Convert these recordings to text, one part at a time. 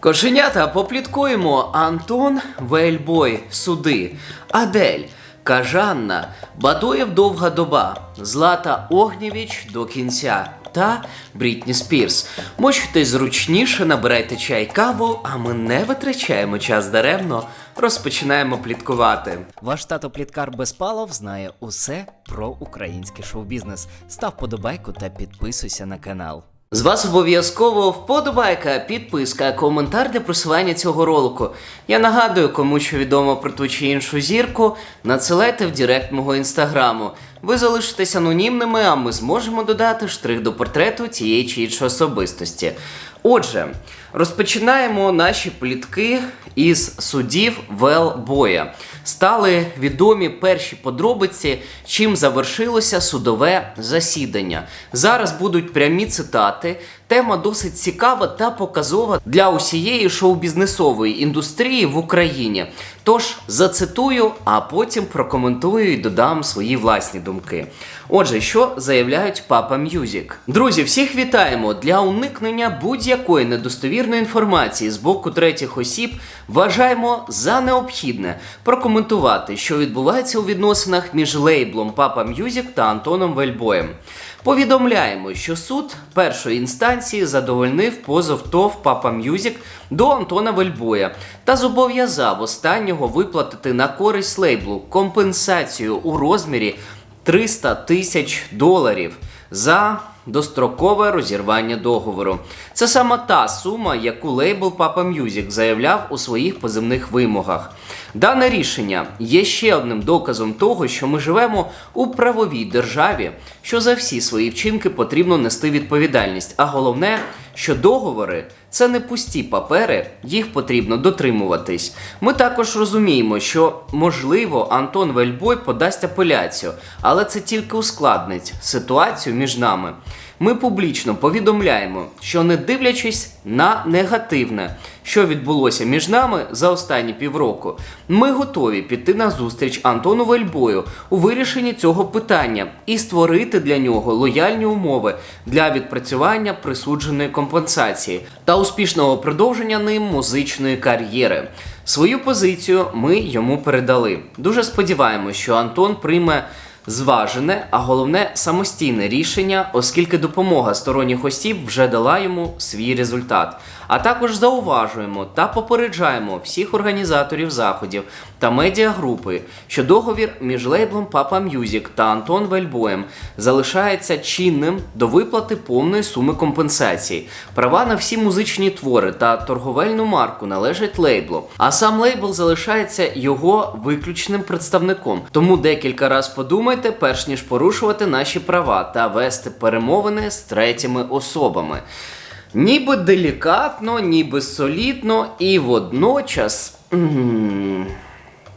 Кошенята, попліткуємо Антон Вельбой, суди, Адель, Кажанна, Бадоєв довга доба, Злата Огнєвіч до кінця та Брітні Спірс. Мочтесь зручніше, набирайте чай каву, а ми не витрачаємо час даремно, розпочинаємо пліткувати. Ваш тато Пліткар Безпалов знає усе про український шоу-бізнес. Став подобайку та підписуйся на канал. З вас обов'язково вподобайка, підписка, коментар для просування цього ролику. Я нагадую, кому що відомо про ту чи іншу зірку, надсилайте в директ мого інстаграму. Ви залишитесь анонімними, а ми зможемо додати штрих до портрету тієї чи іншої особистості. Отже, розпочинаємо наші плітки із судів Велбоя. Стали відомі перші подробиці, чим завершилося судове засідання. Зараз будуть прямі цитати. Тема досить цікава та показова для усієї шоу-бізнесової індустрії в Україні. Тож зацитую, а потім прокоментую і додам свої власні думки. Отже, що заявляють Папа Music? Друзі, всіх вітаємо! Для уникнення будь-якої недостовірної інформації з боку третіх осіб вважаємо за необхідне прокоментувати, що відбувається у відносинах між лейблом Папа Music та Антоном Вельбоєм. Повідомляємо, що суд першої інстанції задовольнив позов ТОВ Папа М'юзік до Антона Вельбоя та зобов'язав останнього виплатити на користь лейблу компенсацію у розмірі 300 тисяч доларів за дострокове розірвання договору. Це саме та сума, яку лейбл Papa Music заявляв у своїх позивних вимогах. Дане рішення є ще одним доказом того, що ми живемо у правовій державі, що за всі свої вчинки потрібно нести відповідальність. А головне, що договори це не пусті папери, їх потрібно дотримуватись. Ми також розуміємо, що можливо Антон Вельбой подасть апеляцію, але це тільки ускладнить ситуацію між нами. Ми публічно повідомляємо, що не дивлячись на негативне, що відбулося між нами за останні півроку, ми готові піти на зустріч Антону Вельбою у вирішенні цього питання і створити для нього лояльні умови для відпрацювання присудженої компенсації та успішного продовження ним музичної кар'єри. Свою позицію ми йому передали. Дуже сподіваємось, що Антон прийме зважене, а головне самостійне рішення, оскільки допомога сторонніх осіб вже дала йому свій результат. А також зауважуємо та попереджаємо всіх організаторів заходів та медіагрупи, що договір між лейблом Papa Music та Антон Вельбоєм залишається чинним до виплати повної суми компенсації. Права на всі музичні твори та торговельну марку належать лейблу, а сам лейбл залишається його виключним представником. Тому декілька разів подумайте, перш ніж порушувати наші права та вести перемовини з третіми особами. Ніби делікатно, ніби солідно і водночас.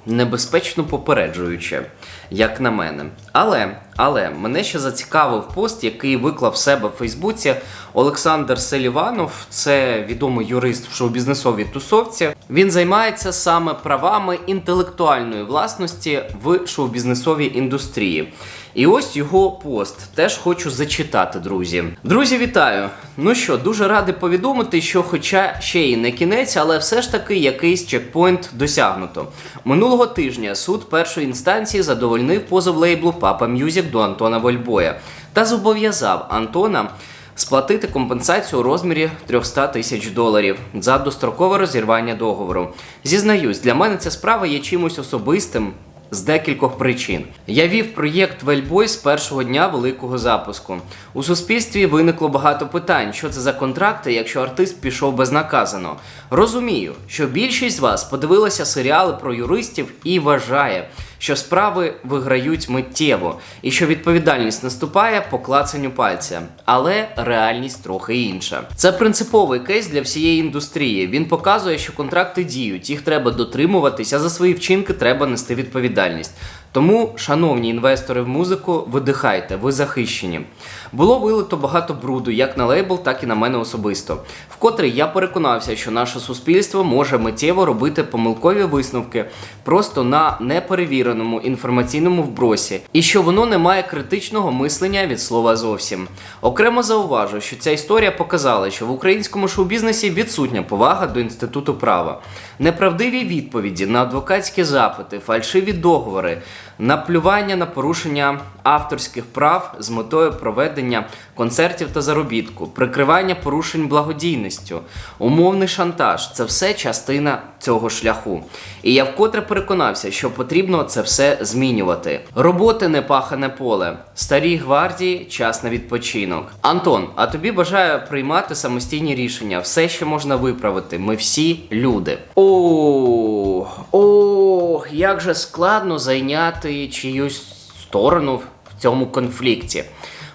Небезпечно попереджуюче, як на мене. Але, але мене ще зацікавив пост, який виклав в себе в Фейсбуці Олександр Селіванов, це відомий юрист в шоу-бізнесовій тусовці. Він займається саме правами інтелектуальної власності в шоу-бізнесовій індустрії. І ось його пост теж хочу зачитати, друзі. Друзі, вітаю! Ну що, дуже радий повідомити, що, хоча ще і не кінець, але все ж таки якийсь чекпоінт досягнуто. Минулого тижня суд першої інстанції задовольнив позов лейблу Papa Music до Антона Вольбоя та зобов'язав Антона. Сплатити компенсацію у розмірі 300 тисяч доларів за дострокове розірвання договору. Зізнаюсь, для мене ця справа є чимось особистим з декількох причин. Я вів проєкт Вельбой з першого дня великого запуску. У суспільстві виникло багато питань, що це за контракти, якщо артист пішов безнаказано. Розумію, що більшість з вас подивилася серіали про юристів і вважає, що справи виграють миттєво і що відповідальність наступає по клацанню пальця. Але реальність трохи інша. Це принциповий кейс для всієї індустрії. Він показує, що контракти діють, їх треба дотримуватися за свої вчинки треба нести відповідальність. Тому, шановні інвестори в музику, видихайте, ви захищені. Було вилито багато бруду як на лейбл, так і на мене особисто. Вкотре я переконався, що наше суспільство може миттєво робити помилкові висновки просто на неперевіреному інформаційному вбросі, і що воно не має критичного мислення від слова зовсім. Окремо зауважу, що ця історія показала, що в українському шоу-бізнесі відсутня повага до інституту права, неправдиві відповіді на адвокатські запити, фальшиві договори, наплювання на порушення авторських прав з метою проведення концертів та заробітку, прикривання порушень благодійністю, умовний шантаж це все частина цього шляху. І я вкотре переконався, що потрібно це все змінювати. Роботи не пахане поле, старій гвардії час на відпочинок. Антон, а тобі бажаю приймати самостійні рішення. Все ще можна виправити. Ми всі люди. О, о, як же складно зайняти чиюсь сторону цьому конфлікті.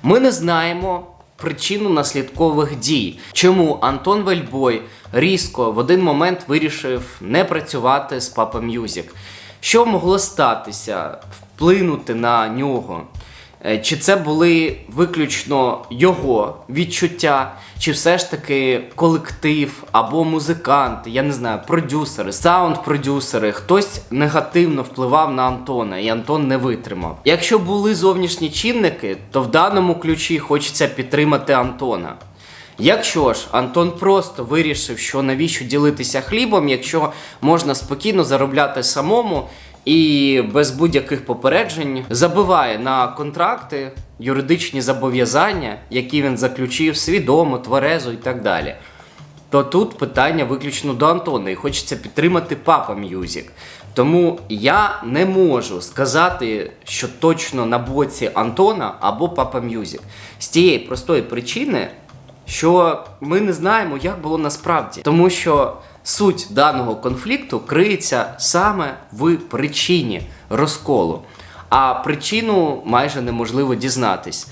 Ми не знаємо причину наслідкових дій. Чому Антон Вельбой різко в один момент вирішив не працювати з Папа Мюзік. Що могло статися, вплинути на нього? Е, Чи це були виключно його відчуття, чи все ж таки колектив або музиканти, я не знаю, продюсери, саунд-продюсери, хтось негативно впливав на Антона, і Антон не витримав. Якщо були зовнішні чинники, то в даному ключі хочеться підтримати Антона. Якщо ж Антон просто вирішив, що навіщо ділитися хлібом, якщо можна спокійно заробляти самому і без будь-яких попереджень забиває на контракти, юридичні зобов'язання, які він заключив свідомо, тверезо і так далі. То тут питання виключно до Антона, і хочеться підтримати Папа М'юзік. Тому я не можу сказати, що точно на боці Антона або Папа М'юзік. З тієї простої причини, що ми не знаємо, як було насправді. Тому що суть даного конфлікту криється саме в причині розколу. А причину майже неможливо дізнатись.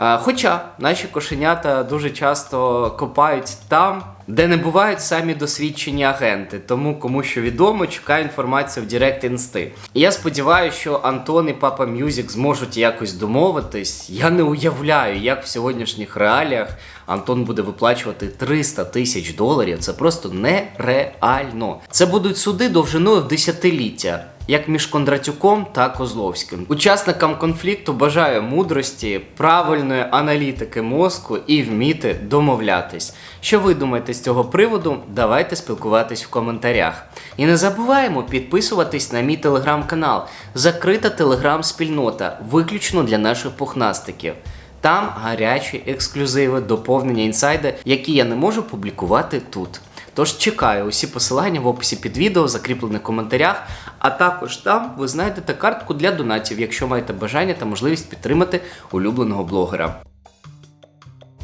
Е, Хоча наші кошенята дуже часто копають там, де не бувають самі досвідчені агенти. Тому кому що відомо, чекаю інформацію в Директ Інсти. І я сподіваюся, що Антон і Папа Мюзік зможуть якось домовитись. Я не уявляю, як в сьогоднішніх реаліях Антон буде виплачувати 300 тисяч доларів. Це просто нереально. Це будуть суди довжиною в десятиліття. Як між Кондратюком та Козловським. Учасникам конфлікту бажаю мудрості, правильної аналітики мозку і вміти домовлятись. Що ви думаєте з цього приводу? Давайте спілкуватись в коментарях. І не забуваємо підписуватись на мій телеграм-канал. Закрита телеграм-спільнота, виключно для наших пухнастиків. Там гарячі ексклюзиви, доповнення інсайди, які я не можу публікувати тут. Тож чекаю усі посилання в описі під відео, закріплених коментарях, а також там ви знайдете картку для донатів, якщо маєте бажання та можливість підтримати улюбленого блогера.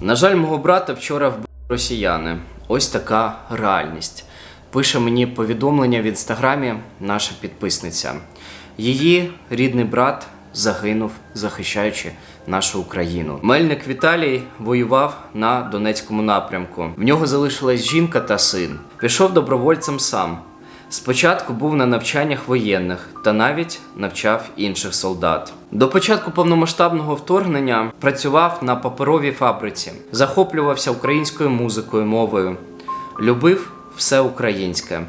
На жаль, мого брата вчора вбили росіяни. Ось така реальність. Пише мені повідомлення в інстаграмі наша підписниця. Її рідний брат загинув, захищаючи нашу Україну. Мельник Віталій воював на Донецькому напрямку. В нього залишилась жінка та син. Пішов добровольцем сам. Спочатку був на навчаннях воєнних та навіть навчав інших солдат. До початку повномасштабного вторгнення працював на паперовій фабриці, захоплювався українською музикою, мовою, любив все українське,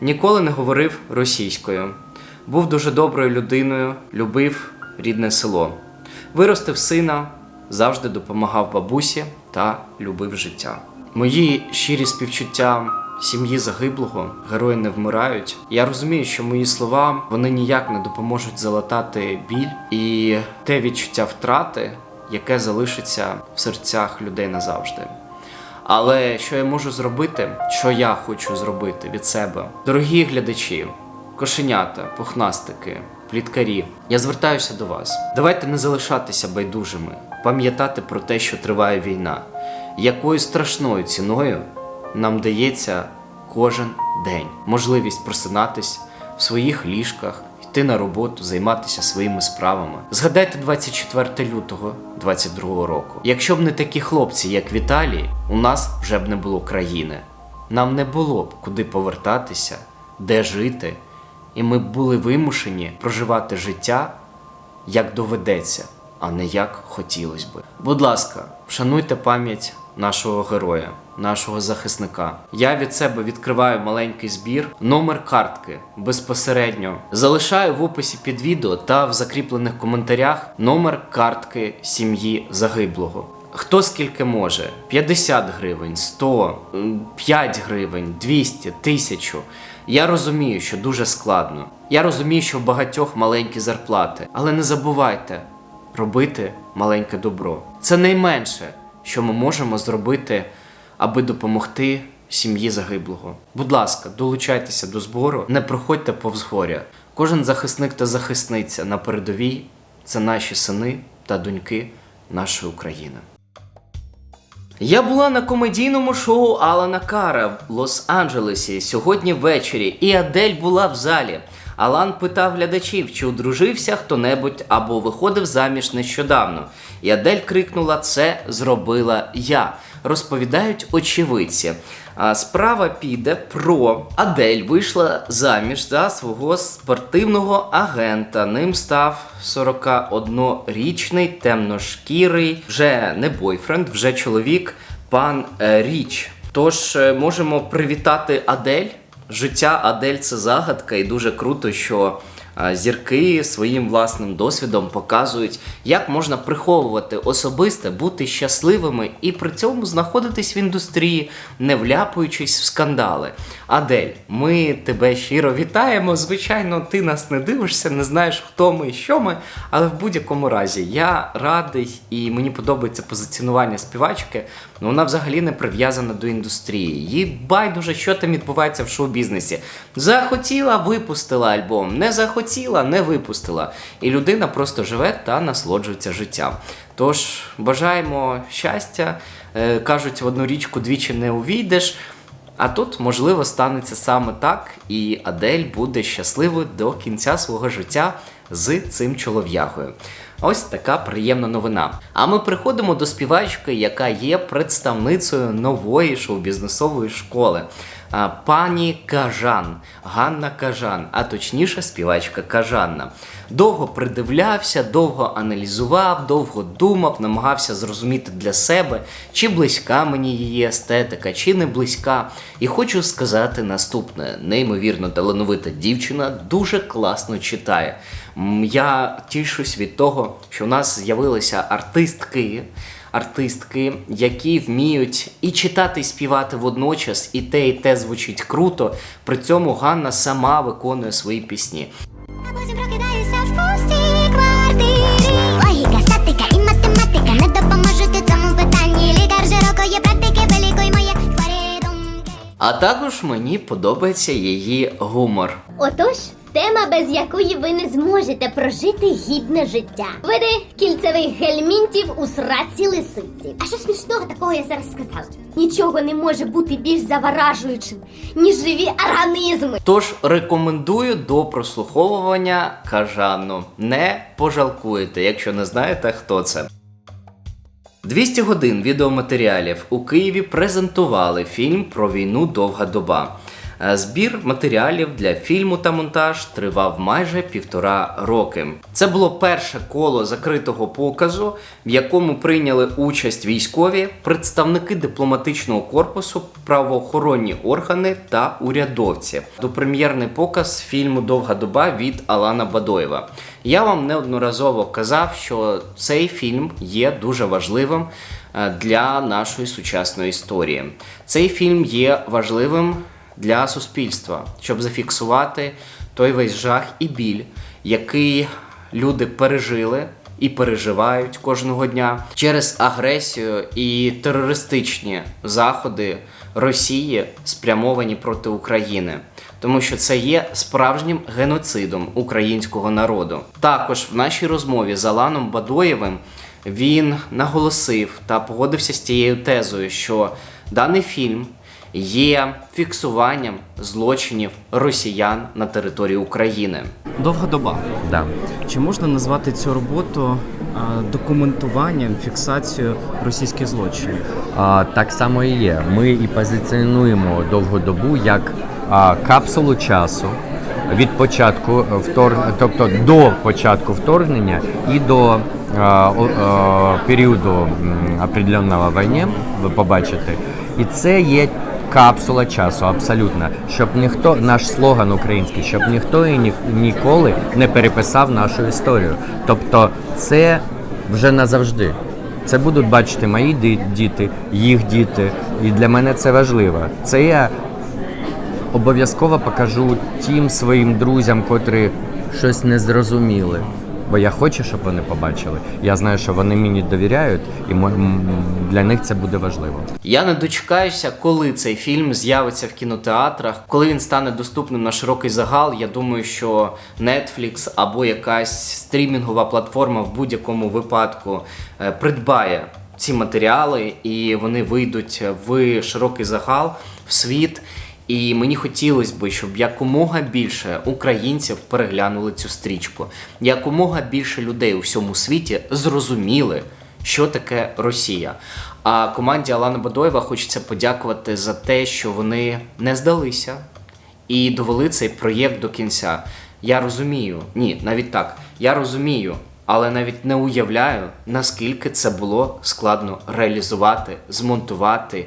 ніколи не говорив російською. Був дуже доброю людиною, любив рідне село. Виростив сина, завжди допомагав бабусі та любив життя. Мої щирі співчуття сім'ї загиблого, герої не вмирають. Я розумію, що мої слова вони ніяк не допоможуть залатати біль і те відчуття втрати, яке залишиться в серцях людей назавжди. Але що я можу зробити, що я хочу зробити від себе? Дорогі глядачі, кошенята, пухнастики, пліткарі, я звертаюся до вас. Давайте не залишатися байдужими, пам'ятати про те, що триває війна, якою страшною ціною нам дається кожен день можливість просинатись в своїх ліжках, йти на роботу, займатися своїми справами. Згадайте 24 лютого 22 року. Якщо б не такі хлопці, як Віталій, у нас вже б не було країни. Нам не було б куди повертатися, де жити, і ми були вимушені проживати життя як доведеться, а не як хотілося би. Будь ласка, вшануйте пам'ять нашого героя, нашого захисника. Я від себе відкриваю маленький збір, номер картки безпосередньо залишаю в описі під відео та в закріплених коментарях номер картки сім'ї загиблого. Хто скільки може? 50 гривень, 100, м, 5 гривень, 200, 1000. Я розумію, що дуже складно. Я розумію, що в багатьох маленькі зарплати. Але не забувайте робити маленьке добро. Це найменше, що ми можемо зробити, аби допомогти сім'ї загиблого. Будь ласка, долучайтеся до збору, не проходьте повз горя. Кожен захисник та захисниця на передовій це наші сини та доньки нашої України. Я була на комедійному шоу Алана Кара в Лос-Анджелесі сьогодні ввечері, і Адель була в залі. Алан питав глядачів, чи одружився хто-небудь або виходив заміж нещодавно. І Адель крикнула: Це зробила я. Розповідають очевидці. А справа піде про Адель вийшла заміж за свого спортивного агента. Ним став 41-річний темношкірий, вже не бойфренд, вже чоловік, пан е, Річ. Тож е, можемо привітати Адель. Життя Адель це загадка, і дуже круто, що зірки своїм власним досвідом показують, як можна приховувати особисте, бути щасливими і при цьому знаходитись в індустрії, не вляпуючись в скандали. Адель, ми тебе щиро вітаємо. Звичайно, ти нас не дивишся, не знаєш, хто ми і що ми. Але в будь-якому разі я радий і мені подобається позиціонування співачки. Ну, вона взагалі не прив'язана до індустрії. Їй байдуже, що там відбувається в шоу-бізнесі. Захотіла, випустила альбом, не захотіла, не випустила. І людина просто живе та насолоджується життям. Тож бажаємо щастя. Е, кажуть, в одну річку двічі не увійдеш. А тут, можливо, станеться саме так, і Адель буде щасливою до кінця свого життя з цим чолов'ягою. Ось така приємна новина. А ми приходимо до співачки, яка є представницею нової шоу-бізнесової школи. Пані Кажан, Ганна Кажан, а точніше співачка Кажанна. Довго придивлявся, довго аналізував, довго думав, намагався зрозуміти для себе, чи близька мені її естетика, чи не близька. І хочу сказати наступне: неймовірно талановита дівчина дуже класно читає. Я тішусь від того, що в нас з'явилися артистки. Артистки, які вміють і читати, і співати водночас, і те, і те звучить круто. При цьому Ганна сама виконує свої пісні. А потім прокидаюся в пустій квартирі. Логіка, статика і математика не допоможуть у цьому питанні. Лікар широкої практики, вилікуй мої хворі. А також мені подобається її гумор. Отож, тема, без якої ви не зможете прожити гідне життя. Види кільцевих гельмінтів у сраці лисиці. А що смішного такого я зараз сказала? Нічого не може бути більш заворажуючим, ніж живі організми. Тож рекомендую до прослуховування кажану. Не пожалкуєте, якщо не знаєте, хто це. 200 годин відеоматеріалів у Києві презентували фільм про війну Довга доба. Е, Збір матеріалів для фільму та монтаж тривав майже півтора роки. Це було перше коло закритого показу, в якому прийняли участь військові, представники дипломатичного корпусу, правоохоронні органи та урядовці. Допрем'єрний показ фільму Довга доба від Алана Бадоєва. Я вам неодноразово казав, що цей фільм є дуже важливим е, для нашої сучасної історії. Цей фільм є важливим для суспільства, щоб зафіксувати той весь жах і біль, який люди пережили і переживають кожного дня через агресію і терористичні заходи Росії, спрямовані проти України. Тому що це є справжнім геноцидом українського народу. Також в нашій розмові з Аланом Бадоєвим він наголосив та погодився з тією тезою, що даний фільм є фіксуванням злочинів росіян на території України. Довга доба. Да. Чи можна назвати цю роботу а, документуванням, фіксацією російських злочинів? А, так само і є. Ми і позиціонуємо довгу добу як а, капсулу часу, від початку е, втор... тобто до початку вторгнення і до о- е, періоду м, определенного війни, ви побачите. І це є капсула часу, абсолютно. Щоб ніхто, наш слоган український, щоб ніхто і ні, ніколи не переписав нашу історію. Тобто, це вже назавжди. Це будуть бачити мої діти, їх діти. І для мене це важливо. Це я обов'язково покажу тим своїм друзям, котрі щось не зрозуміли. Бо я хочу, щоб вони побачили. Я знаю, що вони мені довіряють, і для них це буде важливо. Я не дочекаюся, коли цей фільм з'явиться в кінотеатрах, коли він стане доступним на широкий загал. Я думаю, що Netflix або якась стрімінгова платформа в будь-якому випадку е, придбає ці матеріали, і вони вийдуть в широкий загал, в світ. І мені хотілося б, щоб якомога більше українців переглянули цю стрічку, якомога більше людей у всьому світі зрозуміли, що таке Росія. А команді Алана Бадоєва хочеться подякувати за те, що вони не здалися і довели цей проєкт до кінця. Я розумію, ні, навіть так, я розумію, але навіть не уявляю, наскільки це було складно реалізувати, змонтувати.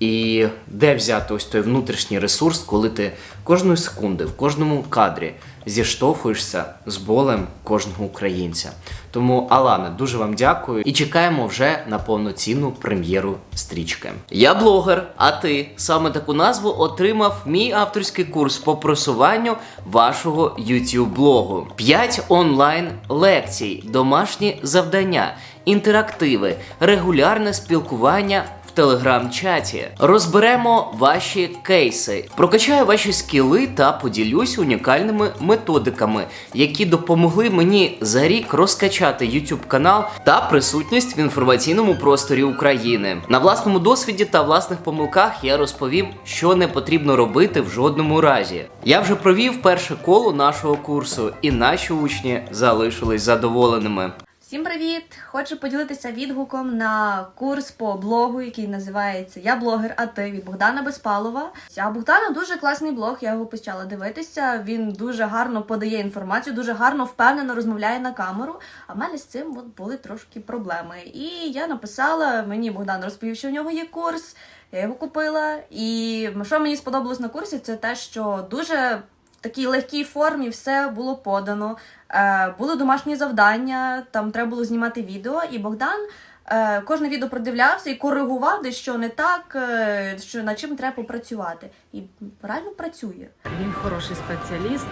І де взяти ось той внутрішній ресурс, коли ти кожної секунди, в кожному кадрі зіштовхуєшся з болем кожного українця. Тому, Алана, дуже вам дякую і чекаємо вже на повноцінну прем'єру стрічки. Я блогер, а ти саме таку назву отримав мій авторський курс по просуванню вашого YouTube блогу. 5 онлайн лекцій, домашні завдання, інтерактиви, регулярне спілкування телеграм-чаті. Розберемо ваші кейси, прокачаю ваші скіли та поділюсь унікальними методиками, які допомогли мені за рік розкачати YouTube канал та присутність в інформаційному просторі України. На власному досвіді та власних помилках я розповім, що не потрібно робити в жодному разі. Я вже провів перше коло нашого курсу, і наші учні залишились задоволеними. Всім привіт! Хочу поділитися відгуком на курс по блогу, який називається Я блогер, а ти від Богдана Безпалова. А Богдана дуже класний блог, я його почала дивитися. Він дуже гарно подає інформацію, дуже гарно впевнено розмовляє на камеру. А в мене з цим от були трошки проблеми. І я написала, мені Богдан розповів, що в нього є курс. Я його купила. І що мені сподобалось на курсі, це те, що дуже в такій легкій формі все було подано. Е, були домашні завдання, там треба було знімати відео, і Богдан е, кожне відео продивлявся і коригував, де що не так, е, що над чим треба попрацювати. І реально працює. Він хороший спеціаліст,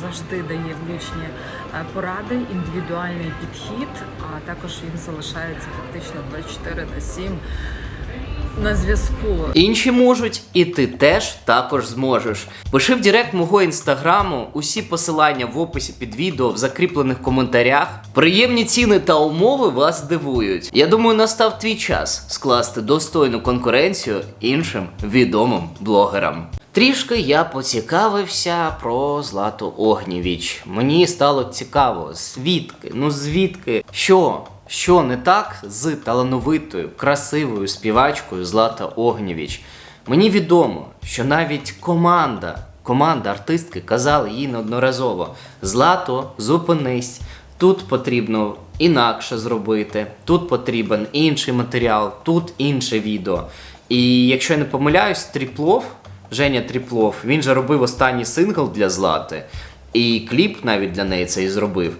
завжди дає влучні поради, індивідуальний підхід, а також він залишається фактично 24 на 7 на зв'язку. Інші можуть, і ти теж також зможеш. Пиши в Директ мого інстаграму, усі посилання в описі під відео, в закріплених коментарях. Приємні ціни та умови вас здивують. Я думаю, настав твій час скласти достойну конкуренцію іншим відомим блогерам. Трішки я поцікавився про Злату Огнєвіч. Мені стало цікаво, звідки, ну звідки, що, що не так з талановитою, красивою співачкою Злата Огнєвіч. Мені відомо, що навіть команда, команда артистки казали їй неодноразово: Злато, зупинись, тут потрібно інакше зробити, тут потрібен інший матеріал, тут інше відео. І якщо я не помиляюсь, Тріплов, Женя Тріплов, він же робив останній сингл для Злати, і кліп навіть для неї цей зробив.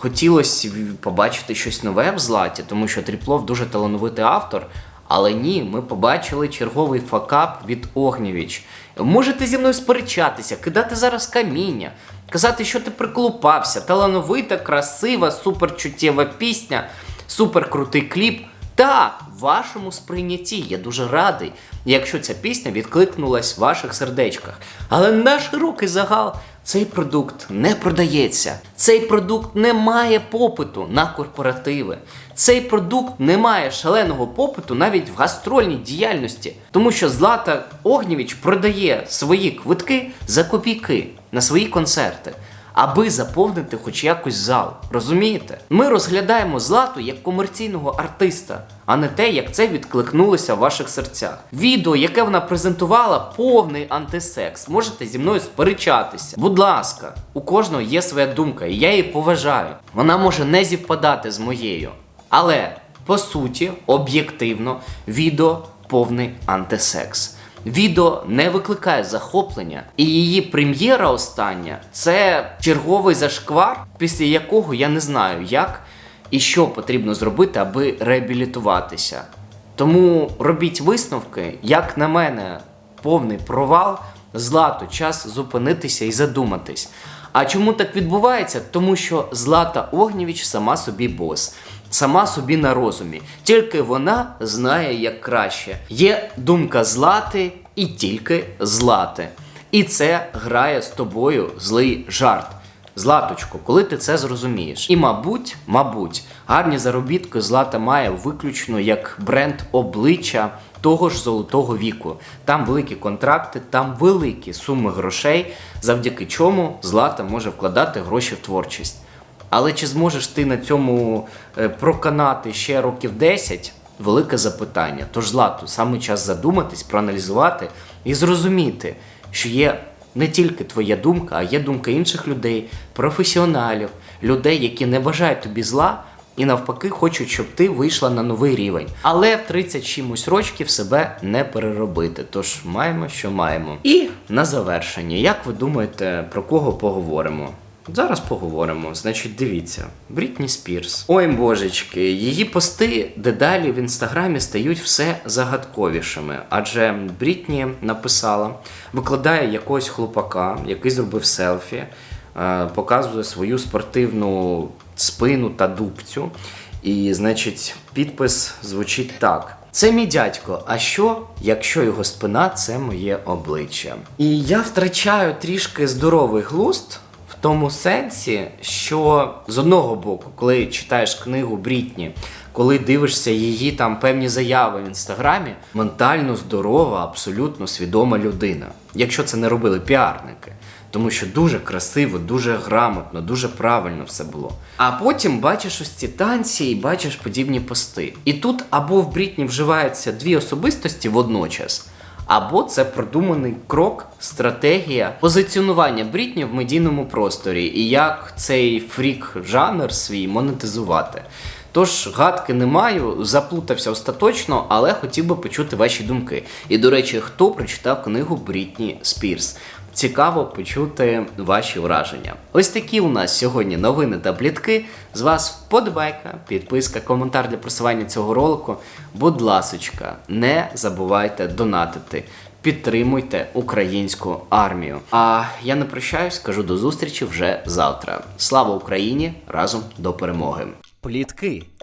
Хотілося побачити щось нове в Златі, тому що Тріплов дуже талановитий автор. Але ні, ми побачили черговий факап від Огнєвіч. Можете зі мною сперечатися, кидати зараз каміння, казати, що ти приклупався, талановита, красива, суперчуттєва пісня, суперкрутий кліп. Так, вашому сприйнятті я дуже радий, якщо ця пісня відкликнулась в ваших сердечках. Але на широкий загал цей продукт не продається. Цей продукт не має попиту на корпоративи. Цей продукт не має шаленого попиту навіть в гастрольній діяльності, тому що Злата Огнєвіч продає свої квитки за копійки на свої концерти. Аби заповнити хоч якось зал. Розумієте? Ми розглядаємо злату як комерційного артиста, а не те, як це відкликнулося в ваших серцях. Відео, яке вона презентувала, повний антисекс. Можете зі мною сперечатися. Будь ласка, у кожного є своя думка, і я її поважаю. Вона може не зівпадати з моєю. Але по суті, об'єктивно, відео повний антисекс. Відео не викликає захоплення, і її прем'єра остання це черговий зашквар, після якого я не знаю, як і що потрібно зробити, аби реабілітуватися. Тому робіть висновки, як на мене, повний провал. Злато, час зупинитися і задуматись. А чому так відбувається? Тому що Злата Огнєвіч сама собі бос, сама собі на розумі. Тільки вона знає як краще. Є думка злати і тільки злати. І це грає з тобою злий жарт. Златочко, коли ти це зрозумієш? І мабуть, мабуть, гарні заробітки Злата має виключно як бренд обличчя того ж золотого віку. Там великі контракти, там великі суми грошей, завдяки чому Злата може вкладати гроші в творчість. Але чи зможеш ти на цьому е, проканати ще років 10? Велике запитання. Тож Злату, саме час задуматись, проаналізувати і зрозуміти, що є не тільки твоя думка, а є думка інших людей, професіоналів, людей, які не бажають тобі зла і навпаки хочуть, щоб ти вийшла на новий рівень. Але в 30 чимось рочків себе не переробити. Тож маємо, що маємо. І на завершення, як ви думаєте, про кого поговоримо? Зараз поговоримо. Значить, дивіться, Брітні Спірс. Ой, божечки, її пости дедалі в інстаграмі стають все загадковішими. Адже Брітні написала, викладає якогось хлопака, який зробив селфі, е, показує свою спортивну спину та дубцю. І, значить, підпис звучить так. Це мій дядько. А що, якщо його спина це моє обличчя? І я втрачаю трішки здоровий глузд в тому сенсі, що з одного боку, коли читаєш книгу Брітні, коли дивишся її там певні заяви в інстаграмі, ментально здорова, абсолютно свідома людина. Якщо це не робили піарники. Тому що дуже красиво, дуже грамотно, дуже правильно все було. А потім бачиш ось ці танці і бачиш подібні пости. І тут або в Брітні вживаються дві особистості водночас, або це продуманий крок, стратегія позиціонування Брітні в медійному просторі і як цей фрік-жанр свій монетизувати. Тож гадки не маю, заплутався остаточно, але хотів би почути ваші думки. І до речі, хто прочитав книгу Брітні Спірс? Цікаво почути ваші враження. Ось такі у нас сьогодні новини та плітки. З вас вподобайка, підписка, коментар для просування цього ролику. Будь ласочка, не забувайте донатити. Підтримуйте українську армію. А я не прощаюсь, кажу до зустрічі вже завтра. Слава Україні! Разом до перемоги! Плітки,